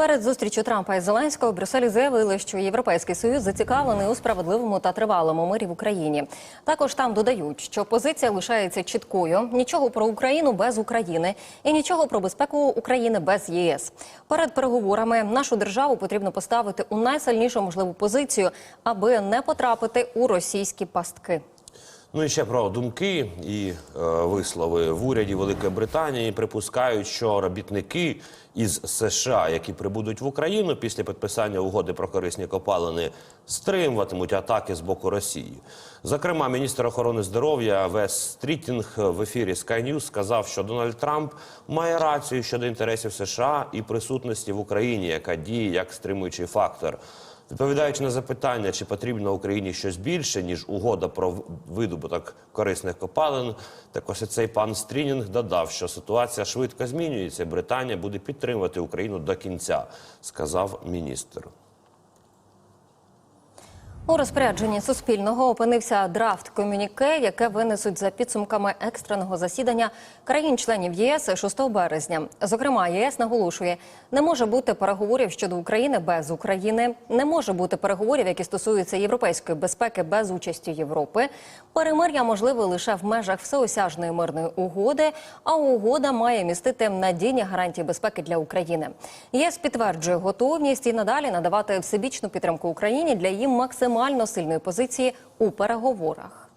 Перед зустрічю Трампа і Зеленського в Брюсселі заявили, що Європейський союз зацікавлений у справедливому та тривалому мирі в Україні. Також там додають, що позиція лишається чіткою: нічого про Україну без України і нічого про безпеку України без ЄС. Перед переговорами нашу державу потрібно поставити у найсильнішу можливу позицію, аби не потрапити у російські пастки. Ну і ще про думки і е, вислови в уряді Великої Британії припускають, що робітники із США, які прибудуть в Україну після підписання угоди про корисні копалини, стримуватимуть атаки з боку Росії. Зокрема, міністр охорони здоров'я Вес Стрітінг в ефірі Sky News сказав, що Дональд Трамп має рацію щодо інтересів США і присутності в Україні, яка діє як стримуючий фактор. Відповідаючи на запитання, чи потрібно Україні щось більше ніж угода про видобуток корисних копалин, також ось цей пан Стрінінг додав, що ситуація швидко змінюється. Британія буде підтримувати Україну до кінця, сказав міністр. У розпорядженні Суспільного опинився драфт комюніке, яке винесуть за підсумками екстреного засідання країн-членів ЄС 6 березня. Зокрема, ЄС наголошує, не може бути переговорів щодо України без України, не може бути переговорів, які стосуються європейської безпеки без участі Європи. Перемир'я можливе лише в межах всеосяжної мирної угоди, а угода має містити надійні гарантії безпеки для України. ЄС підтверджує готовність і надалі надавати всебічну підтримку Україні для її максимально сильної позиції у переговорах.